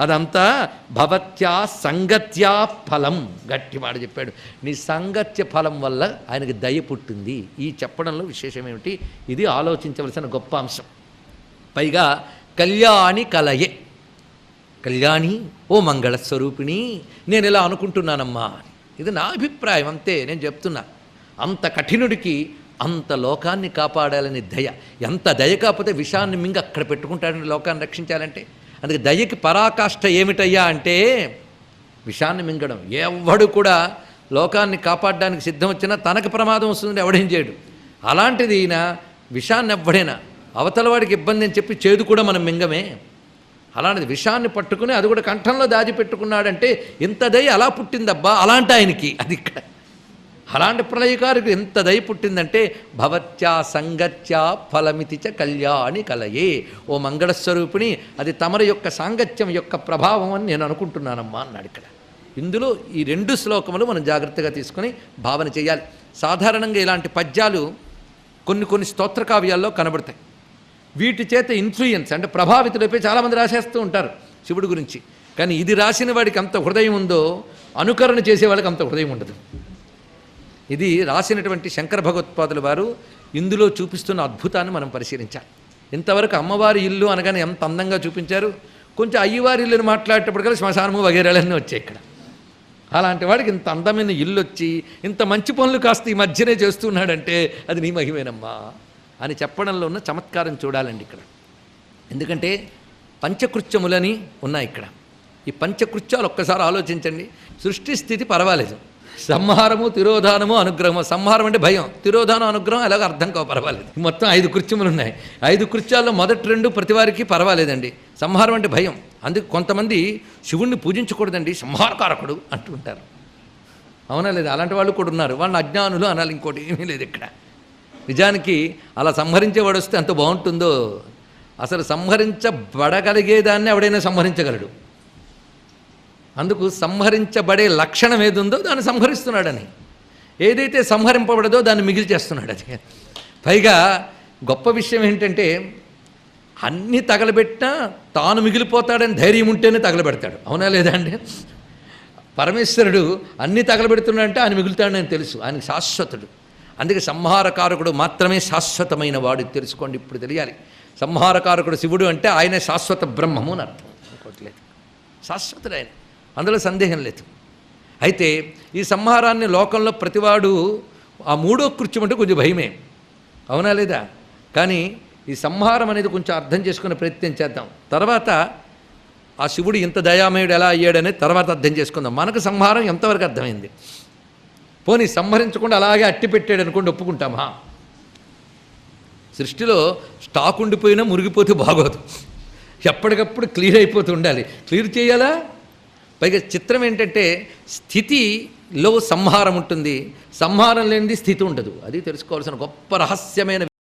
అదంతా భవత్యా సంగత్యా ఫలం గట్టి మాట చెప్పాడు. నీ సంగత్య ఫలం వల్ల ఆయనకి దయ పుట్టింది. ఈ చెప్పడంలో విశేషం ఏమిటి? ఇది ఆలోచించవలసిన గొప్ప అంశం. పైగా కళ్యాణి కలయే. కళ్యాణి ఓ మంగళ స్వరూపిణి నేను ఇలా అనుకుంటున్నానమ్మా ఇది నా అభిప్రాయం అంతే నేను చెప్తున్నా. అంత కఠినుడికి అంత లోకాన్ని కాపాడాలని దయ. ఎంత దయ కాకపోతే విషాన్ని మింగి అక్కడ పెట్టుకుంటాడని లోకాన్ని రక్షించాలంటే. అందుకే దయకి పరాకాష్ట ఏమిటయ్యా అంటే విషాన్ని మింగడం. ఎవడు కూడా లోకాన్ని కాపాడడానికి సిద్ధం వచ్చినా తనకు ప్రమాదం వస్తుంది ఎవడేం చేయడు. అలాంటిది ఈయన విషాన్ని ఎవ్వడైనా అవతల వాడికి ఇబ్బంది అని చెప్పి చేదు కూడా మనం మింగమే. అలాంటిది విషాన్ని పట్టుకుని అది కూడా కంఠంలో దాచిపెట్టుకున్నాడంటే ఇంత దయ అలా పుట్టిందబ్బా అలాంటి ఆయనకి. అది ఇక్కడ అలాంటి ప్రళయకారికి ఎంత దయ పుట్టిందంటే భవత్యా సంగత్యా ఫలమితి చ కళ్యాణి కలయే. ఓ మంగళస్వరూపిణి అది తమరి యొక్క సాంగత్యం యొక్క ప్రభావం అని నేను అనుకుంటున్నానమ్మా అన్నాడు ఇక్కడ. ఇందులో ఈ రెండు శ్లోకములు మనం జాగ్రత్తగా తీసుకొని భావన చేయాలి. సాధారణంగా ఇలాంటి పద్యాలు కొన్ని కొన్ని స్తోత్ర కావ్యాల్లో కనబడతాయి. వీటి చేత ఇన్ఫ్లుయెన్స్ అంటే ప్రభావితులైపోయి చాలామంది రాసేస్తూ ఉంటారు శివుడి గురించి. కానీ ఇది రాసిన వాడికి అంత హృదయం ఉందో అనుకరణ చేసే వాళ్ళకి అంత హృదయం ఉండదు. ఇది రాసినటువంటి శంకర భగవత్పాదుల వారు ఇందులో చూపిస్తున్న అద్భుతాన్ని మనం పరిశీలించాలి. ఇంతవరకు అమ్మవారి ఇల్లు అనగానే ఎంత అందంగా చూపించారు. కొంచెం అయ్యవారి ఇల్లుని మాట్లాడేటప్పటికల్లా శ్మశానము వగేరాలన్నీ వచ్చాయి ఇక్కడ. అలాంటి వాడికి ఇంత అందమైన ఇల్లు వచ్చి ఇంత మంచి పనులు కాస్త ఈ మధ్యనే చేస్తున్నాడంటే అది నీ మహిమేనమ్మా అని చెప్పడంలో ఉన్న చమత్కారం చూడాలండి ఇక్కడ. ఎందుకంటే పంచకృత్యములని ఉన్నాయి ఇక్కడ. ఈ పంచకృత్యాలు ఒక్కసారి ఆలోచించండి. సృష్టి స్థితి పర్వాలేదు. సంహారము తిరోధానము అనుగ్రహము. సంహారం అంటే భయం. తిరోధానం అనుగ్రహం ఎలాగో అర్థం కావు పర్వాలేదు. మొత్తం ఐదు కృత్యములు ఉన్నాయి ఐదు కృత్యాల్లో మొదటి రెండు ప్రతి వారికి పర్వాలేదండి. సంహారం అంటే భయం. అందుకు కొంతమంది శివుణ్ణి పూజించకూడదండి సంహారకారకుడు అంటుంటారు అవునా లేదు? అలాంటి వాళ్ళు కూడా ఉన్నారు. వాళ్ళని అజ్ఞానులు అనాలి ఇంకోటి ఏమీ లేదు ఇక్కడ. నిజానికి అలా సంహరించేవాడు వస్తే ఎంత బాగుంటుందో. అసలు సంహరించబడగలిగేదాన్ని ఎవడైనా సంహరించగలడు. అందుకు సంహరించబడే లక్షణం ఏది ఉందో దాన్ని సంహరిస్తున్నాడని. ఏదైతే సంహరింపబడదో దాన్ని మిగిలి చేస్తున్నాడు అది. పైగా గొప్ప విషయం ఏంటంటే అన్నీ తగలబెట్టినా తాను మిగిలిపోతాడని ధైర్యం ఉంటేనే తగలబెడతాడు. అవునా లేదా అండి? పరమేశ్వరుడు అన్నీ తగలబెడుతున్నాడంటే ఆయన మిగులుతాడని తెలుసు. ఆయనకి శాశ్వతుడు. అందుకే సంహారకారకుడు మాత్రమే శాశ్వతమైన వాడు తెలుసుకోండి ఇప్పుడు తెలియాలి. సంహారకారకుడు శివుడు అంటే ఆయనే శాశ్వత బ్రహ్మము అని అర్థం. ఇంకోటి శాశ్వతుడు ఆయన. అందులో సందేహం లేదు. అయితే ఈ సంహారాన్ని లోకంలో ప్రతివాడు ఆ మూడో కృత్యం అంటే కొంచెం భయమే. అవునా లేదా? కానీ ఈ సంహారం అనేది కొంచెం అర్థం చేసుకునే ప్రయత్నం చేద్దాం. తర్వాత ఆ శివుడు ఇంత దయామయుడు ఎలా అయ్యాడనేది తర్వాత అర్థం చేసుకుందాం. మనకు సంహారం ఎంతవరకు అర్థమైంది? పోనీ సంహరించకుండా అలాగే అట్టి పెట్టాడు అనుకోండి ఒప్పుకుంటామా సృష్టిలో స్టాక్ ఉండిపోయినా మురిగిపోతే బాగోదు. ఎప్పటికప్పుడు క్లియర్ అయిపోతూ ఉండాలి. క్లియర్ చేయాలా? పైగా చిత్రం ఏంటంటే స్థితిలో సంహారం ఉంటుంది. సంహారం లేనిది స్థితి ఉండదు. అది తెలుసుకోవాల్సిన గొప్ప రహస్యమైన